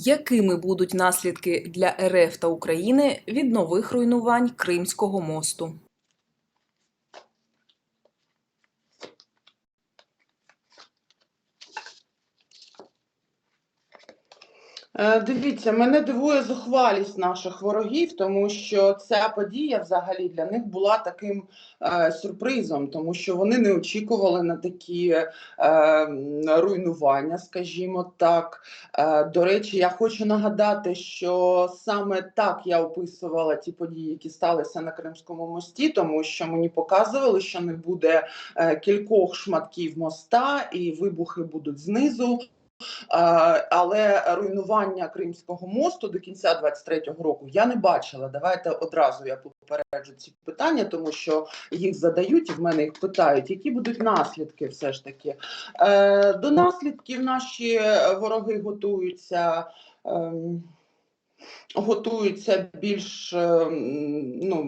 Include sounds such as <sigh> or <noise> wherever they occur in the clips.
Якими будуть наслідки для РФ та України від нових руйнувань Кримського мосту? Дивіться, мене дивує зухвалість наших ворогів, тому що ця подія взагалі для них була таким е, сюрпризом, тому що вони не очікували на такі е, руйнування, скажімо так. Е, до речі, я хочу нагадати, що саме так я описувала ті події, які сталися на Кримському мості, тому що мені показували, що не буде е, кількох шматків моста, і вибухи будуть знизу. Але руйнування Кримського мосту до кінця 23-го року я не бачила. Давайте одразу я попереджу ці питання, тому що їх задають і в мене їх питають, які будуть наслідки все ж таки. Е, До наслідків наші вороги готуються. Готуються більш, ем, ну,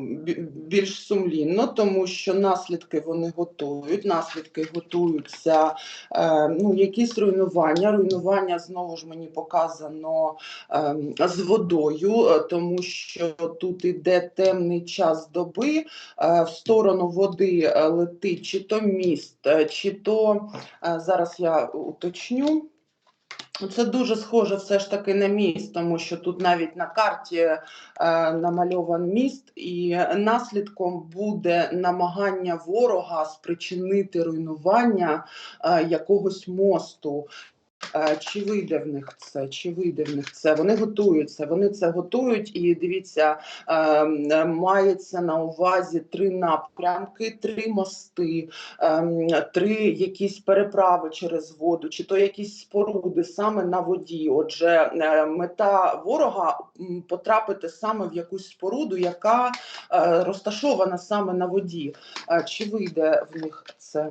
більш сумлінно, тому що наслідки вони готують. Наслідки готуються е, ну, якісь руйнування. Руйнування знову ж мені показано ем, з водою, е, тому що тут іде темний час доби. е, В сторону води е, летить чи то міст, е, чи то е, зараз я уточню. Це дуже схоже все ж таки на міст, тому що тут навіть на карті е, намальован міст, і наслідком буде намагання ворога спричинити руйнування е, якогось мосту. Е, Чи вийде в них це? Чи вийде в них це? Вони готуються, вони це готують, і дивіться, е, е, мається на увазі три напрямки, три мости, ем, три якісь переправи через воду, чи то якісь споруди саме на воді. Отже, е, мета ворога потрапити саме в якусь споруду, яка е, розташована саме на воді. Чи вийде в них це?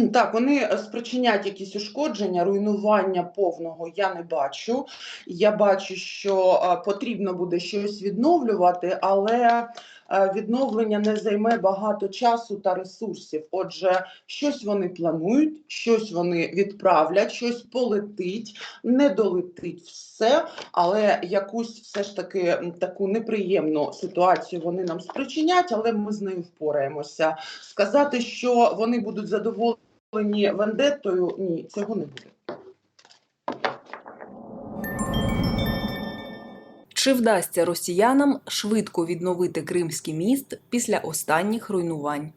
<clears throat> Так, вони е, спричинять якісь ушкодження, руйнування повного я не бачу. Я бачу, що е, потрібно буде щось відновлювати, але е, відновлення не займе багато часу та ресурсів. Отже, щось вони планують, щось вони відправлять, щось полетить, не долетить все, але якусь все ж таки таку неприємну ситуацію вони нам спричинять, але ми з нею впораємося. Сказати, що вони будуть задоволені вендеттою, ні, цього не буде. Чи вдасться росіянам швидко відновити Кримський міст після останніх руйнувань?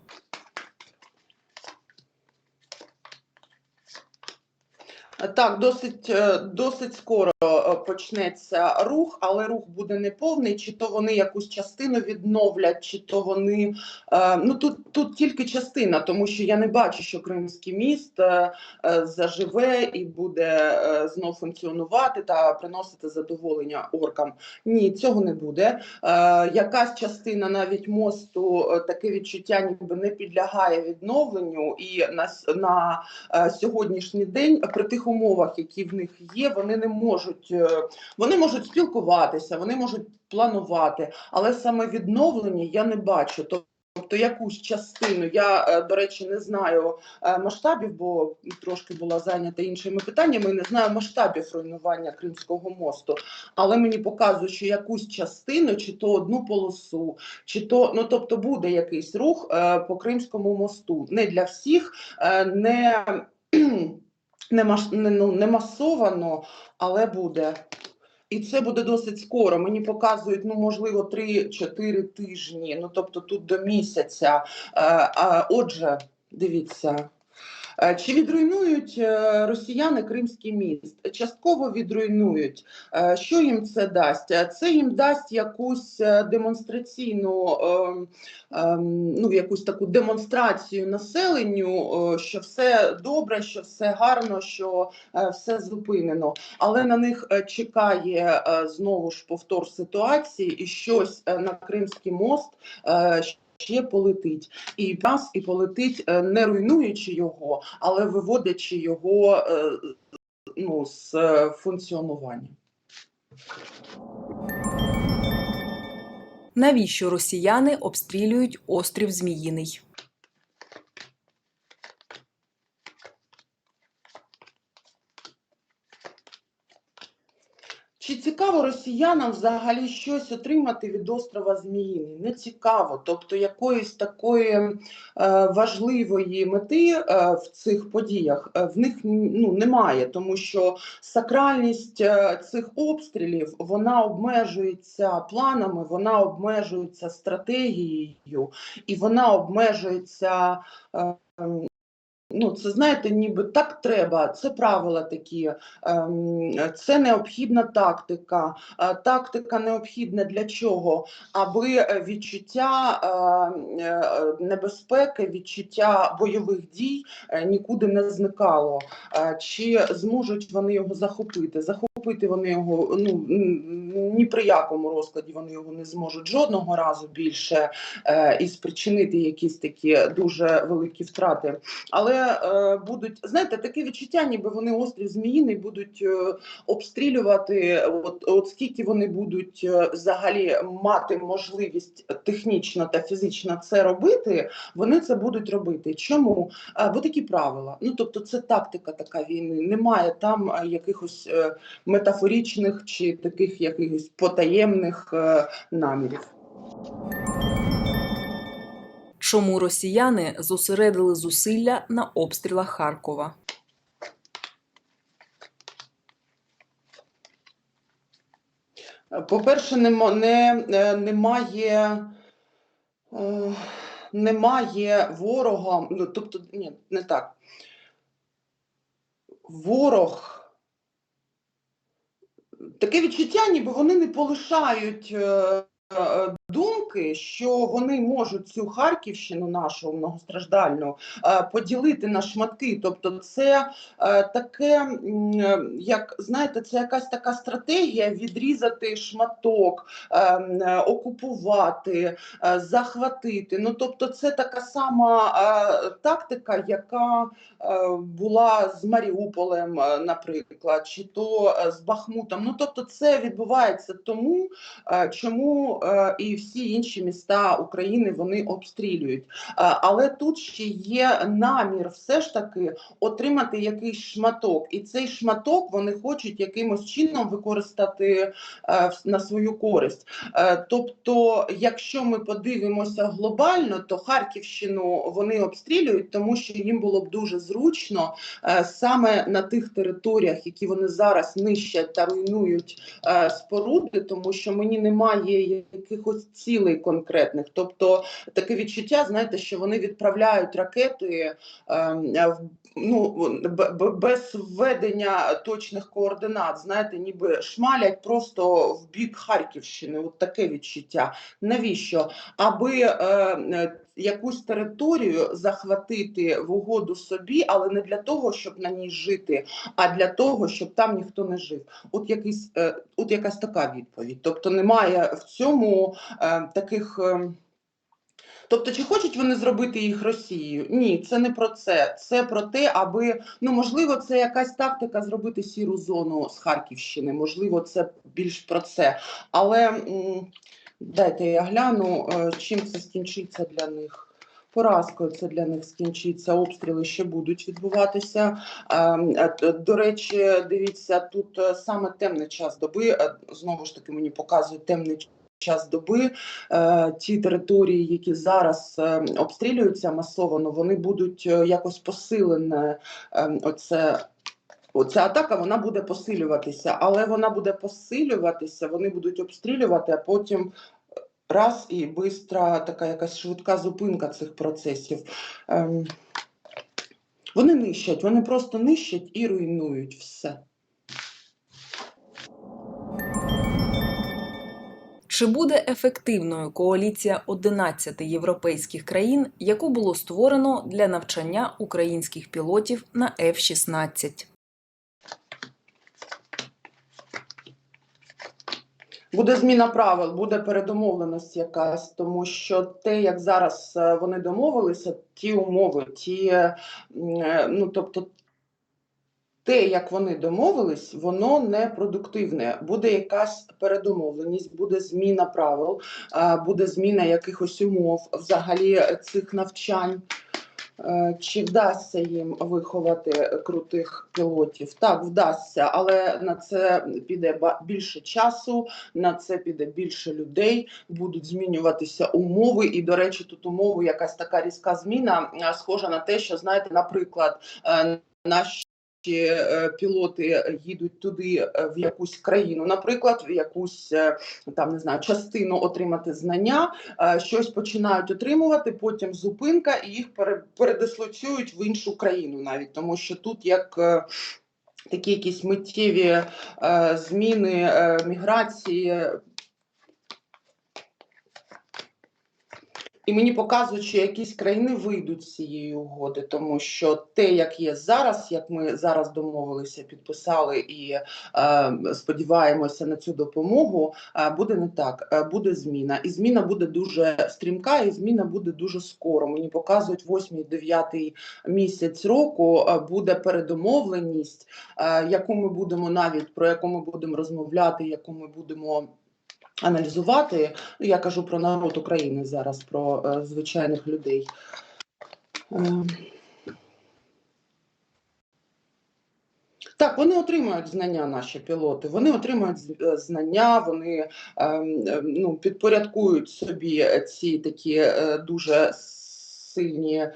Так, досить, е, досить скоро е, почнеться рух, але рух буде неповний. Чи то вони якусь частину відновлять, чи то вони е, ну тут, тут тільки частина, тому що я не бачу, що Кримський міст заживе і буде знов функціонувати та приносити задоволення оркам. Ні, цього не буде. Якась частина навіть мосту таке відчуття, ніби не підлягає відновленню, і на, на сьогоднішній день при тих умовах, які в них є, вони не можуть, е, вони можуть спілкуватися, вони можуть планувати, але саме відновлення я не бачу. Тобто якусь частину я, е, до речі, не знаю е, масштабів, бо трошки була зайнята іншими питаннями. Не знаю масштабів руйнування Кримського мосту, але мені показує, що якусь частину, чи то одну полосу, чи то ну тобто буде якийсь рух по Кримському мосту. Не для всіх, не не, мас, не, ну, не масовано, але буде. І це буде досить скоро. Мені показують, ну, можливо, 3-4 тижні, ну, тобто тут до місяця. Е, отже, дивіться. Е, Чи відруйнують е, росіяни Кримський міст? Частково відруйнують. Е, Що їм це дасть? Це їм дасть якусь демонстраційну, ем, ем, ну, якусь таку демонстрацію населенню, що все добре, що все гарно, що все зупинено. Але на них чекає знову ж повтор ситуації, і щось на Кримський мост. Ще полетить і нас і полетить, е, не руйнуючи його, але виводячи його е, ну, з е, функціонування. Навіщо росіяни обстрілюють острів Зміїний? Чи цікаво росіянам взагалі щось отримати від острова Зміїний? Не цікаво. Тобто якоїсь такої е, важливої мети е, в цих подіях е, в них ну, немає, тому що сакральність е, цих обстрілів вона обмежується планами, вона обмежується стратегією, і вона обмежується. е, Ну, це знаєте, ніби так треба. Це правила такі, ем, це необхідна тактика. Е, Тактика необхідна для чого? Аби відчуття е, е, небезпеки, відчуття бойових дій нікуди не зникало. Чи зможуть вони його захопити? Захопити вони його ну ні при якому розкладі вони його не зможуть жодного разу більше е, і спричинити якісь такі дуже великі втрати. Але е, будуть знаєте, таке відчуття, ніби вони острів Зміїний будуть е, обстрілювати. От, от скільки вони будуть е, взагалі мати можливість технічно та фізично це робити, вони це будуть робити. Чому? Е, бо такі правила. Ну тобто, це тактика така війни. Немає там е, якихось е, метафорічних чи таких якихось потаємних е, намірів. Чому росіяни зосередили зусилля на обстрілах Харкова? По-перше, е, немає, е, немає ворога, ну, тобто, ні, не так. Ворог. Таке відчуття, ніби вони не полишають е, е, думки, що вони можуть цю Харківщину нашу многостраждальну е, поділити на шматки. Тобто, це е, таке, е, як знаєте, це якась така стратегія відрізати шматок, окупувати, захватити. Ну тобто, це така сама тактика, яка була з Маріуполем, наприклад, чи то з Бахмутом. Ну тобто, це відбувається тому, чому е, всі інші міста України вони обстрілюють. Е, Але тут ще є намір все ж таки отримати якийсь шматок, і цей шматок вони хочуть якимось чином використати е, на свою користь. Е, Тобто, якщо ми подивимося глобально, то Харківщину вони обстрілюють, тому що їм було б дуже зручно саме на тих територіях, які вони зараз нищать та руйнують споруди, тому що мені немає якихось цілей конкретних. Тобто таке відчуття, знаєте, що вони відправляють ракети е, в ну, без введення точних координат, знаєте, ніби шмалять просто в бік Харківщини. От таке відчуття. Навіщо? Аби е, е, якусь територію захватити в угоду собі, але не для того, щоб на ній жити, а для того, щоб там ніхто не жив. От якийсь, е, от якась така відповідь. Тобто немає в цьому е, таких. Е, Тобто, чи хочуть вони зробити їх Росією? Ні, це не про це. Це про те, аби ну можливо, це якась тактика зробити сіру зону з Харківщини. Можливо, це більш про це. Але м, дайте я гляну, е, чим це скінчиться для них. Поразкою це для них скінчиться. Обстріли ще будуть відбуватися. Е, т- До речі, дивіться, тут е, саме темний час доби. е, Знову ж таки, мені показують темний час доби. Е, Ті території, які зараз е, обстрілюються масово, ну, вони будуть е, якось посилені. Оце Оця атака вона буде посилюватися, але вона буде посилюватися, вони будуть обстрілювати, а потім раз і бистра така якась швидка зупинка цих процесів. Ем, вони нищать, вони просто нищать і руйнують все. Чи буде ефективною коаліція 11 європейських країн, яку було створено для навчання українських пілотів на F-16? Буде зміна правил, буде передомовленість якась, тому що те, як зараз е, вони домовилися, ті умови, ті, е, е, ну тобто. Те, як вони домовились, воно не продуктивне. Буде якась передомовленість, буде зміна правил, буде зміна якихось умов взагалі цих навчань. Е, Чи вдасться їм виховати крутих пілотів? Так, вдасться, але на це піде більше часу, на це піде більше людей, будуть змінюватися умови. І, до речі, тут умови якась така різка зміна, е, схожа на те, що знаєте, наприклад, е, наші пілоти їдуть туди е, в якусь країну, наприклад, в якусь е, там не знаю частину отримати знання, е, щось починають отримувати, потім зупинка, і їх пере- передислоцюють в іншу країну, навіть тому що тут як. е, Такі якісь миттєві е, зміни, е, міграції. І мені показують, що якісь країни вийдуть з цієї угоди, тому що те, як є зараз, як ми зараз домовилися, підписали і е, сподіваємося на цю допомогу, е, буде не так. Е, буде зміна, і зміна буде дуже стрімка, і зміна буде дуже скоро. Мені показують 8-9 місяць року е, буде передомовленість, е, яку ми будемо навіть про яку ми будемо розмовляти, яку ми будемо. Аналізувати, Ну, я кажу про народ України зараз, про е, звичайних людей. Е, Так, вони отримують знання, наші пілоти. Вони отримують е, знання, вони ем, ем, ну, підпорядкують собі ці такі дуже сильні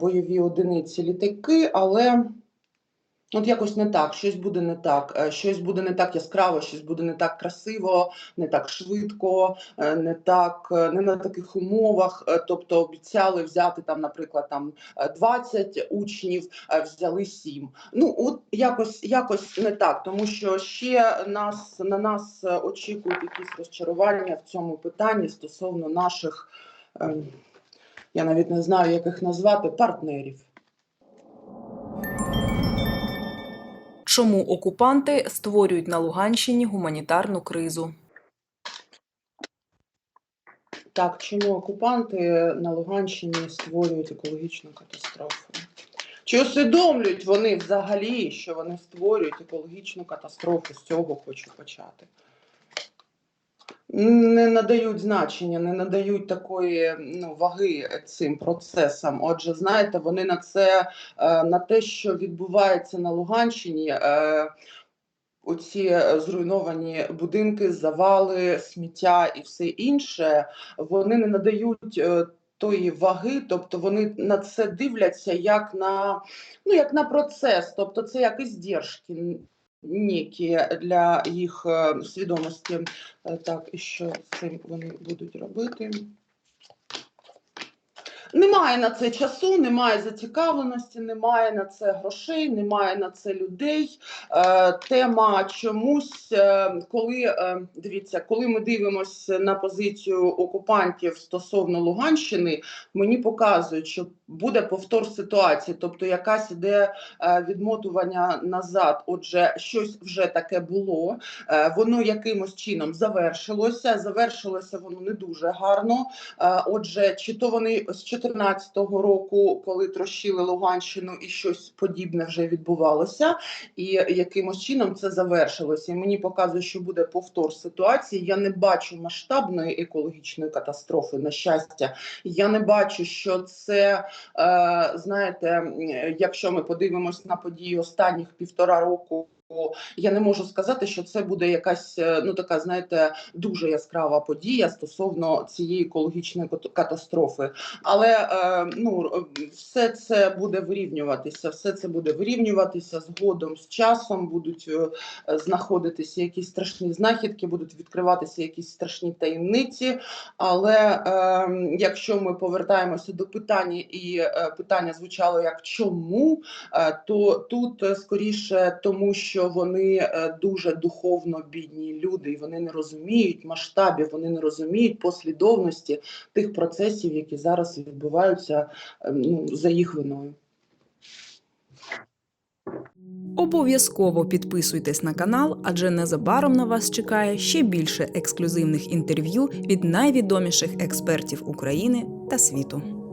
бойові одиниці літаки, але от якось не так, щось буде не так, е, щось буде не так яскраво, щось буде не так красиво, не так швидко, е, не так, е, не на таких умовах. Тобто обіцяли взяти там, наприклад, там е, 20 учнів, взяли 7. Ну от якось якось не так, тому що ще нас на нас очікують якісь розчарування в цьому питанні стосовно наших, е, я навіть не знаю, як їх назвати, партнерів. Чому окупанти створюють на Луганщині гуманітарну кризу? Так, чому окупанти на Луганщині створюють екологічну катастрофу? Чи усвідомлюють вони взагалі, що вони створюють екологічну катастрофу? З цього хочу почати. Не надають значення, не надають такої ну, ваги цим процесам. Отже, знаєте, вони на це, е, на те, що відбувається на Луганщині, е, оці е, зруйновані будинки, завали, сміття і все інше, вони не надають тої ваги, тобто вони на це дивляться як на, ну, як на процес, тобто це як іздержки нікі для їх е, свідомості. Е, Так, і що з цим вони будуть робити? Немає на це часу, немає зацікавленості, немає на це грошей, немає на це людей. Е, тема чомусь, е, коли е, дивіться, коли ми дивимося на позицію окупантів стосовно Луганщини, мені показують, що буде повтор ситуації, тобто якась іде е, відмотування назад. Отже, щось вже таке було. Е, воно якимось чином завершилося. Завершилося воно не дуже гарно. Е, Отже, чи то вони з 2014 року, коли трощили Луганщину, і щось подібне вже відбувалося, і якимось чином це завершилося. І мені показує, що буде повтор ситуації. Я не бачу масштабної екологічної катастрофи. На щастя, я не бачу, що це знаєте, якщо ми подивимось на події останніх півтора року. Я не можу сказати, що це буде якась е, ну така, знаєте, дуже яскрава подія стосовно цієї екологічної кат- катастрофи. Але е, ну все це буде вирівнюватися. Все це буде вирівнюватися згодом з часом. Будуть е, знаходитися якісь страшні знахідки, будуть відкриватися якісь страшні таємниці. Але е, якщо ми повертаємося до питання, і питання звучало як чому, то тут скоріше тому, що вони е, дуже духовно бідні люди, і вони не розуміють масштабів, вони не розуміють послідовності тих процесів, які зараз відбуваються е, ну, за їх виною. Обов'язково підписуйтесь на канал, адже незабаром на вас чекає ще більше ексклюзивних інтерв'ю від найвідоміших експертів України та світу.